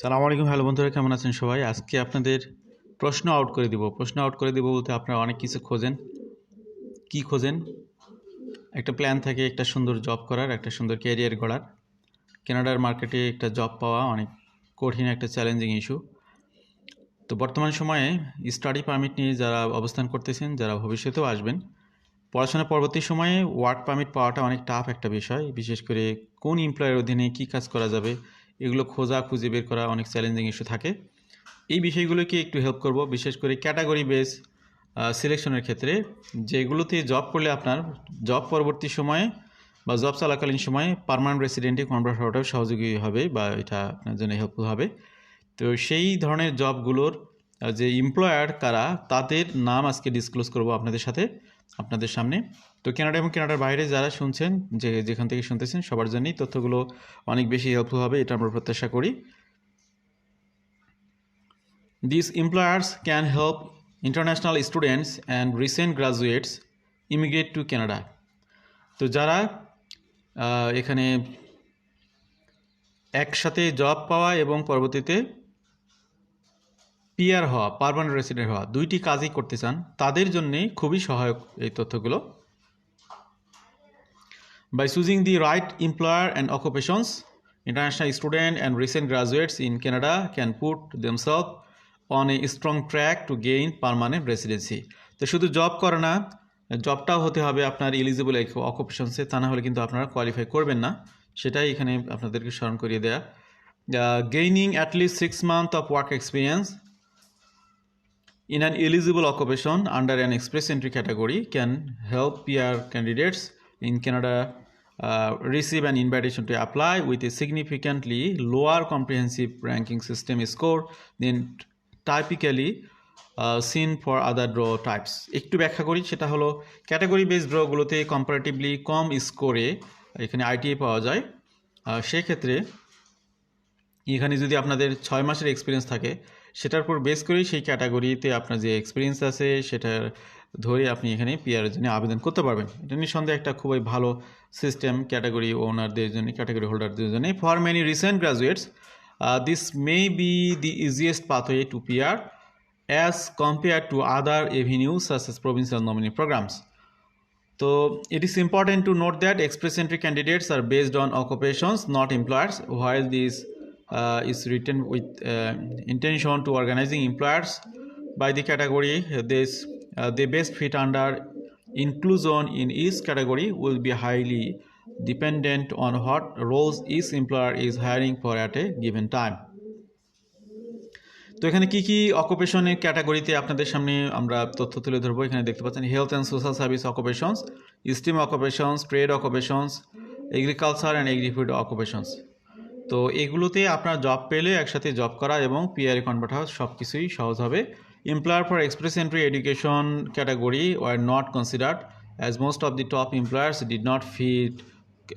সালাম আলাইকুম হ্যালো বন্ধুরা কেমন আছেন সবাই আজকে আপনাদের প্রশ্ন আউট করে দিব প্রশ্ন আউট করে দিব বলতে আপনারা অনেক কিছু খোঁজেন কি খোঁজেন একটা প্ল্যান থাকে একটা সুন্দর জব করার একটা সুন্দর ক্যারিয়ার গড়ার কানাডার মার্কেটে একটা জব পাওয়া অনেক কঠিন একটা চ্যালেঞ্জিং ইস্যু তো বর্তমান সময়ে স্টাডি পারমিট নিয়ে যারা অবস্থান করতেছেন যারা ভবিষ্যতেও আসবেন পড়াশোনা পরবর্তী সময়ে ওয়ার্ক পারমিট পাওয়াটা অনেক টাফ একটা বিষয় বিশেষ করে কোন এমপ্লয়ের অধীনে কি কাজ করা যাবে এগুলো খোঁজা খুঁজে বের করা অনেক চ্যালেঞ্জিং ইস্যু থাকে এই বিষয়গুলোকে একটু হেল্প করব বিশেষ করে ক্যাটাগরি বেস সিলেকশনের ক্ষেত্রে যেগুলোতে জব করলে আপনার জব পরবর্তী সময়ে বা জব চলাকালীন সময়ে পারমানেন্ট রেসিডেন্টে কনভার্ট হওয়াটাও সহযোগী হবে বা এটা আপনার জন্য হেল্পফুল হবে তো সেই ধরনের জবগুলোর যে এমপ্লয়ার কারা তাদের নাম আজকে ডিসক্লোজ করব আপনাদের সাথে আপনাদের সামনে তো কেনাডা এবং কেনাডার বাইরে যারা শুনছেন যে যেখান থেকে শুনতেছেন সবার জন্যই তথ্যগুলো অনেক বেশি হেল্পফুল হবে এটা আমরা প্রত্যাশা করি this employers can help international students and recent graduates immigrate to Canada তো যারা এখানে একসাথে জব পাওয়া এবং পরবর্তীতে পিয়ার হওয়া পারমানেন্ট রেসিডেন্ট হওয়া দুইটি কাজই করতে চান তাদের জন্যে খুবই সহায়ক এই তথ্যগুলো by choosing the right employer and occupations international students and recent graduates in canada can put themselves on a strong track to gain permanent residency তো শুধু জব করে না জবটাও হতে হবে আপনার এলিজিবল অকুপেশনসে তা না হলে কিন্তু আপনারা কোয়ালিফাই করবেন না সেটাই এখানে আপনাদেরকে স্মরণ করিয়ে দেয়া gaining at least six month of work experience in an eligible occupation under an express entry category can help peer candidates in Canada uh, receive an invitation to apply with a significantly lower comprehensive ranking system score than typically seen for other draw types একটু ব্যাখ্যা করি সেটা হলো category based ড্রগুলোতে comparatively কম স্কোরে এখানে ITA পাওয়া যায় সেক্ষেত্রে এখানে যদি আপনাদের ছয় মাসের এক্সপিরিয়েন্স থাকে সেটার উপর বেস করেই সেই ক্যাটাগরিতে আপনার যে এক্সপিরিয়েন্স আছে সেটার ধরে আপনি এখানে পিআরের জন্য আবেদন করতে পারবেন এটা নিঃসন্দেহে একটা খুবই ভালো সিস্টেম ক্যাটাগরি ওনারদের জন্য ক্যাটাগরি হোল্ডারদের জন্য for many recent graduates this may be the easiest pathway to PR as compare to other avenue such as provincial nominee programs তো it is important to note that express entry candidates are based on occupations not employers while this is written with intention to organizing employers by the category this the uh, best best fit under inclusion in each category will be highly dependent on what roles each employer is hiring for at a given time তো এখানে কী কী অকুপেশনের ক্যাটাগরিতে আপনাদের সামনে আমরা তথ্য তুলে ধরবো এখানে দেখতে পাচ্ছেন health and social service occupations STEM occupations trade occupations agriculture and agrifood occupations তো এগুলোতে আপনার জব পেলে একসাথে জব করা এবং পিআর কনভার্ট হওয়া সব কিছুই সহজ হবে Employer for express entry education category were not considered as most of the top employers did not fit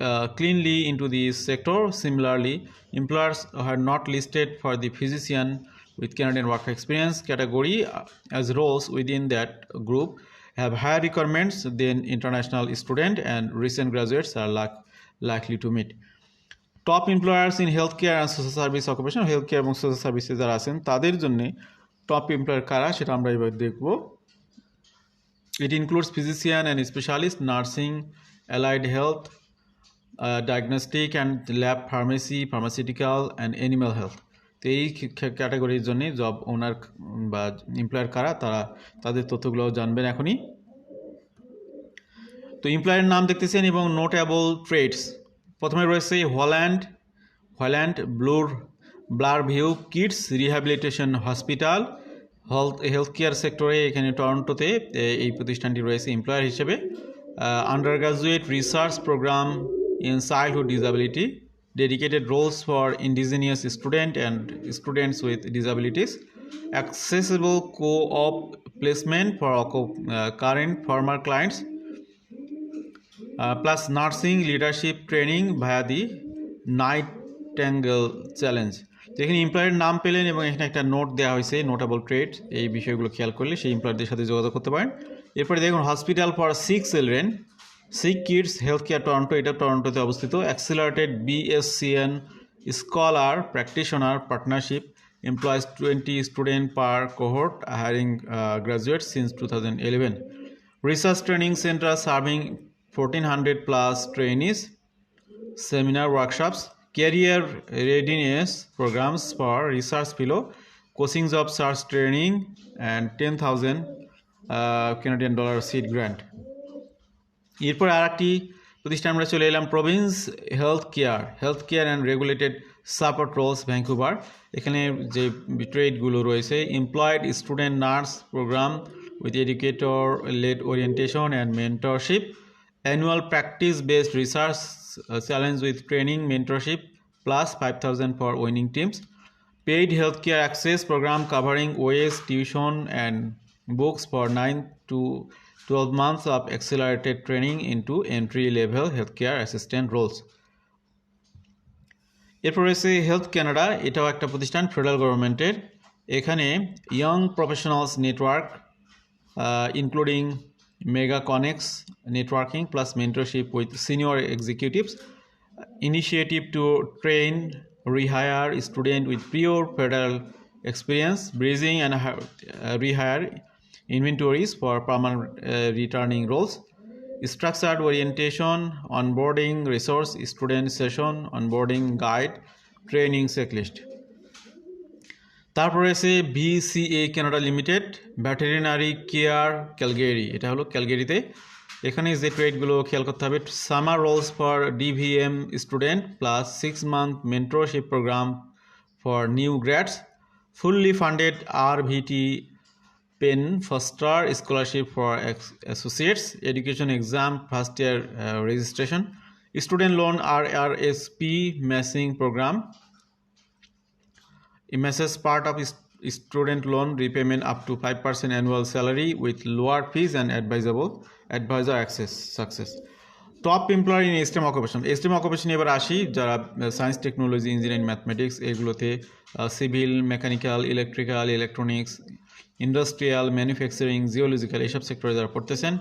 uh, cleanly into this sector. Similarly, employers are not listed for the physician with Canadian work experience category as roles within that group have higher requirements than international student and recent graduates are like, likely to meet. Top employers in healthcare and social service occupation, healthcare and social services are asking, যারা আছেন top employer কারা সেটা আমরা এবার দেখব it includes physician and specialist nursing allied health diagnostic and lab pharmacy pharmaceutical and animal health তো এই ক্যাটাগরির জন্য জব ওনার বা এমপ্লয়ার কারা তারা তাদের তথ্যগুলো জানবেন এখনই তো এমপ্লয়ারের নাম দেখতেছেন এবং নোটেবল ট্রেডস প্রথমে রয়েছে Holland Holland Bloor Bloor view kids rehabilitation hospital health health care সেক্টরে এখানে টরন্টোতে এই প্রতিষ্ঠানটি রয়েছে এমপ্লয়ার হিসেবে under graduate research program in childhood disability dedicated roles for indigenous student and students with disabilities accessible co op placement for current former clients plus nursing leadership training via the knight tangle challenge যেখানে employer নাম পেলেন এবং এখানে একটা note দেওয়া হয়েছে notable trade এই বিষয়গুলো খেয়াল করলে সেই এমপ্লয়ারদের সাথে যোগাযোগ করতে পারেন এরপরে দেখুন hospital for sick children sick kids health care Toronto এটা টরন্টোতে অবস্থিত accelerated BScN scholar practitioner partnership twenty student per cohort hiring graduate since two thousand eleven research training centre serving fourteen hundred plus trainees seminar workshops career readiness programs for research fellow coachings of search training and ten thousand Canadian dollar seat grant এরপরে আর একটি প্রতিষ্ঠান আমরা চলে এলাম province health care health care and regulated support roles Vancouver এখানে যে ট্রেডগুলো রয়েছে employed student nurse program with educator led orientation and mentorship annual practice based research challenge with training mentorship plus five thousand for winning teams paid health care access program covering wages tuition and books for nine to twelve months of accelerated training into entry level health care assistant roles এরপর রয়েছে health Canada এটাও একটা প্রতিষ্ঠান federal গভর্নমেন্টের এখানে young professionals network including mega connects networking plus mentorship with senior executives initiative to train rehire student with prior federal experience bridging and uh, rehire inventories for permanent uh, returning roles structured orientation onboarding resource student session onboarding guide training checklist তারপরে রয়েছে VCA Canada limited veterinary care Calgary এটা হলো ক্যালগেরিতে এখানে যে ট্রেডগুলো খেয়াল করতে হবে summer roles for DVM student plus six month mentorship program for new grads fully funded R VT Penn Foster scholarship for associates education exam first year registration student loan R R S P matching program MSS part of student loan repayment up to 5% annual salary with lower fees and advisable advisor access success. Top employer in STEM occupation STEM occupation এবার আসি যারা science technology engineering mathematics এগুলোতে civil mechanical electrical electronics industrial manufacturing geological এইসব সেক্টরে যারা পড়তেছেন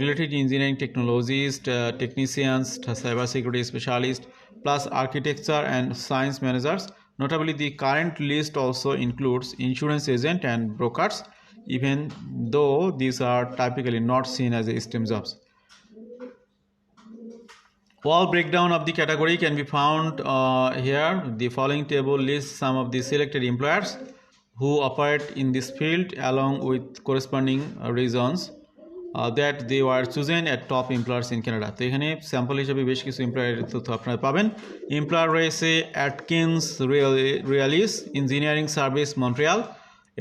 related engineering technologist technicians cyber security specialist plus architecture and science managers Notably, the current list also includes insurance agent and brokers, even though these are typically not seen as STEM jobs. Wall breakdown of the category can be found uh, here. The following table lists some of the selected employers who operate in this field along with corresponding reasons. That they were chosen at top employers in Canada তো এখানে sample হিসেবে বেশ কিছু এমপ্লয়ারের তথ্য আপনারা পাবেন employer রয়েছে Atkins Realis engineering service Montreal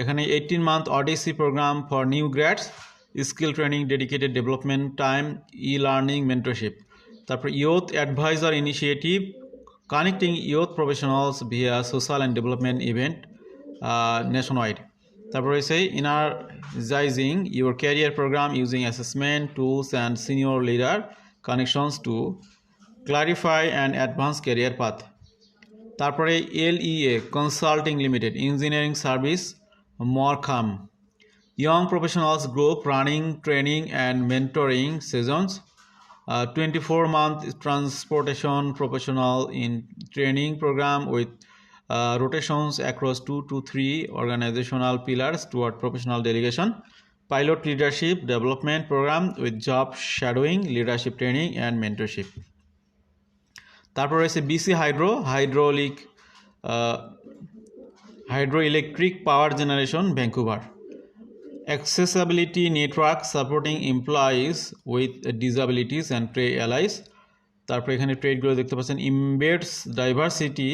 এখানে eighteen month odyssey program for new grads skill training dedicated development time e learning mentorship তারপর youth advisor initiative connecting youth professionals via social and development event nationwide তারপর রয়েছে energizing your career program using assessment tools and senior leader connections to clarify and advance career path তারপরে LEA consulting limited engineering service Markham young professionals group running training and mentoring sessions twenty four month transportation professional in training program with rotations across two to three organizational pillars toward professional delegation, pilot leadership development program with job shadowing, leadership training, and mentorship. তারপর রয়েছে BC hydro hydraulic hydro electric power generation Vancouver accessibility network supporting employees with disabilities and ট্রে allies তারপর এখানে ট্রেডগুলো দেখতে পাচ্ছেন embeds diversity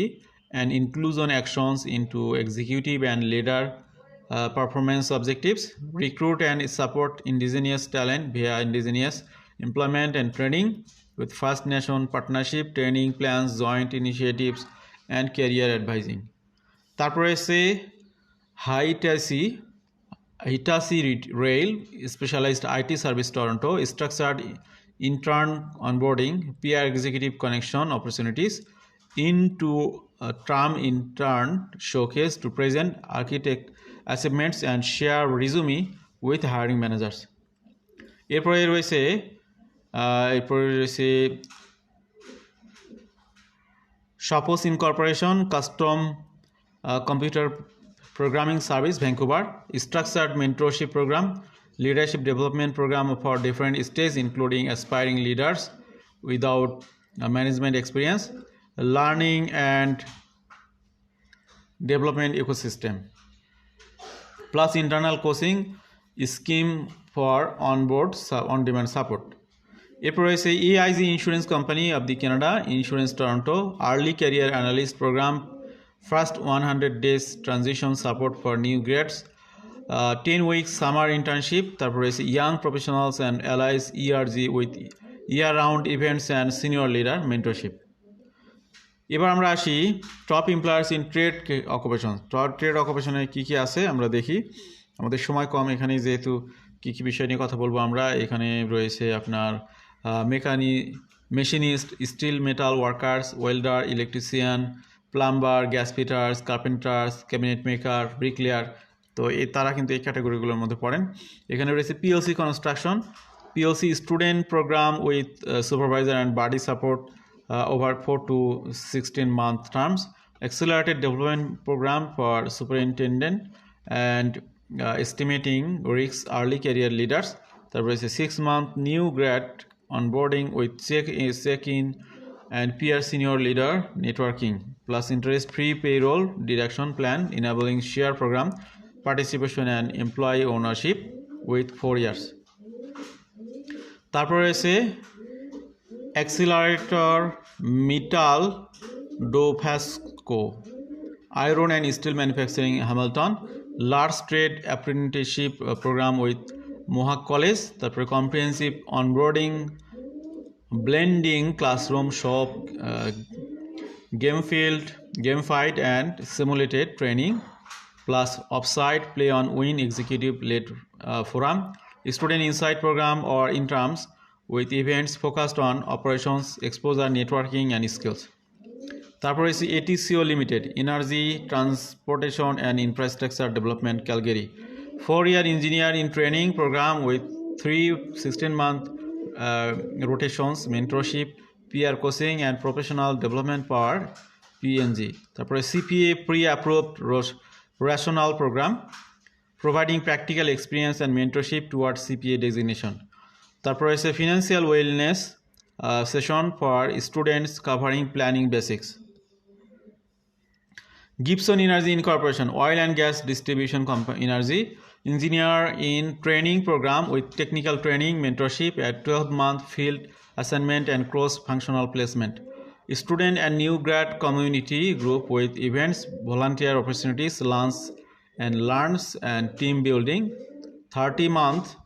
And inclusion actions into executive and leader performance objectives recruit and support indigenous talent via indigenous employment and training with First Nation partnership, training plans, joint initiatives, and career advising. তারপরে এসে হাইটাসি Hitachi Re- Rail Specialized IT Service Toronto structured intern onboarding, peer executive connection opportunities into a term in turn showcase to present architect achievements and share resume with hiring managers এরপরে রয়েছে এরপরে রয়েছে সাপোস incorporation custom computer programming service vancouver structured mentorship program leadership development program for different stages including aspiring leaders without uh, management experience learning and development ecosystem plus internal coaching scheme for on-board on demand support April EIZ Insurance Company of the Canada Insurance Toronto Early Career Analyst Program First 100 Days Transition Support for New Grads uh, 10 Week Summer Internship Young Professionals and Allies ERG with Year Round Events and Senior Leader Mentorship এবার আমরা আসি top employers in trade occupation trade অকুপেশনে কী কী আছে আমরা দেখি আমাদের সময় কম এখানে যেহেতু কী কী বিষয় নিয়ে কথা বলবো আমরা এখানে রয়েছে আপনার মেকানি machinist steel metal workers welder electrician plumber gas fitters carpenters cabinet maker bricklayer তো এই তারা কিন্তু এই ক্যাটাগরিগুলোর মধ্যে পড়েন এখানে রয়েছে PLC construction PLC student program with supervisor and buddy support Uh, over 4 to 16 month terms accelerated development program for superintendent and uh, estimating risk early career leaders তারপরে হচ্ছে six month new grad onboarding with check check in and peer senior leader networking plus interest free payroll deduction plan enabling share program participation and employee ownership with four years তারপরে রয়েছে Accelerator metal Dofasco, iron and steel manufacturing, Hamilton, large trade apprenticeship uh, program with Mohawk College, comprehensive onboarding, blending, classroom, shop, uh, game field, game fight and simulated training, plus offsite play on win executive led uh, forum, student insight program or interims with events focused on operations, exposure, networking, and skills. The Tarpore is ATCO Limited, Energy, Transportation, and Infrastructure Development, Calgary. Four-year in training program with three 16-month uh, rotations, mentorship, peer coaching, and professional development P&G. The CPA pre-approved rational program, providing practical experience and mentorship towards CPA designation. তারপর রয়েছে financial wellness session for students covering planning basics Gibson Energy Incorporation, oil and gas distribution company energy, engineer in training program with technical training, mentorship at 12 month field assignment and cross functional placement. Student and new grad community group with events, volunteer opportunities, lunch and learns and team building. 30 month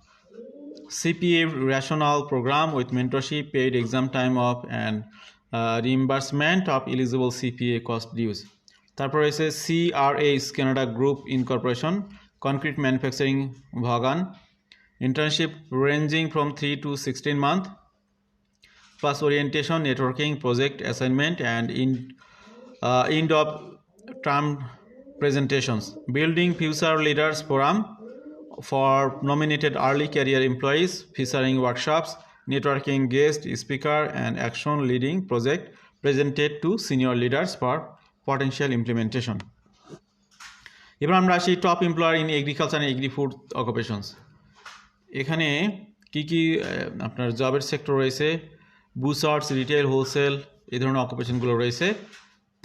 CPA rational program with mentorship, paid exam time off and uh, reimbursement of eligible CPA cost dues. তারপর রয়েছে CRS Canada group incorporation concrete manufacturing ভাগান internship ranging from 3 to 16 month plus orientation networking project assignment and in uh, end of term presentations building future leaders forum for nominated early career employees featuring workshops, networking guest, speaker, and action leading project presented to senior leaders for potential implementation. এবার আমরা আসি top employer in agriculture and agri food occupations এখানে কি কি আপনার জবের sector রয়েছে বুসার্স retail wholesale এই ধরনের অকুপেশনগুলো রয়েছে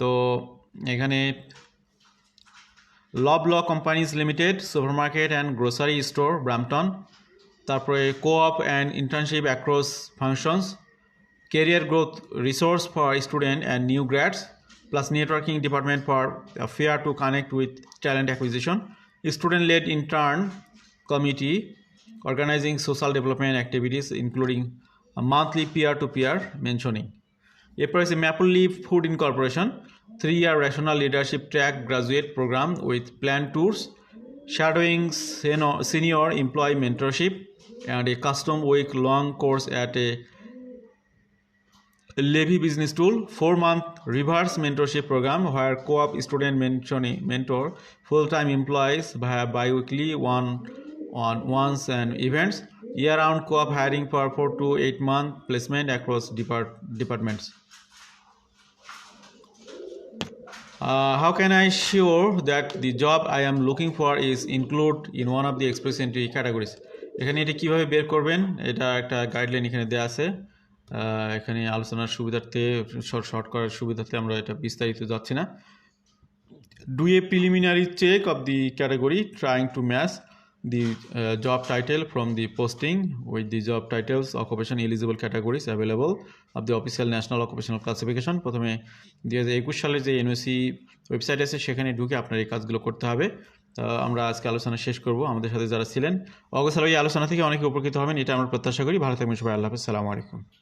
তো এখানে Loblaw companies limited supermarket and grocery store Brampton তারপরে co-op and internship across functions career growth resource for student and new grads plus networking department for fair to connect with talent acquisition student led intern committee organizing social development activities including monthly peer to peer mentioning এরপর আছে Maple Leaf food incorporation three-year Rational Leadership Track graduate program with planned tours, shadowing senior employee mentorship, and a custom week-long course at a Levy Business Tool, four-month reverse mentorship program where co-op student mentor full-time employees via bi-weekly one-on-ones and events, year-round co-op hiring for four to eight-month placement across depart departments. Uh, how can I sure that the job I am looking for is include in one of the express entry categories এখানে এটা কিভাবে বের করবেন এটা একটা guideline এখানে দেয়া আছে uh, এখানে আলোচনার সুবিধার্থে শর্ট করার সুবিধার্থে আমরা এটা বিস্তারিত যাচ্ছি না do a preliminary check of the category trying to match the uh, job title from the posting with the job titles occupation eligible categories available of the official national occupational classification প্রথমে দু হাজার একুশ সালের যে NOC website আছে সেখানে ঢুকে আপনার এই কাজগুলো করতে হবে আমরা আজকে আলোচনা শেষ করব আমাদের সাথে যারা ছিলেন অগোছালো এই আলোচনা থেকে অনেকে উপকৃত হবেন এটা আমরা প্রত্যাশা করি ভারতের থাকবেন সবাই আল্লাহ হাফিজ আলাইকুম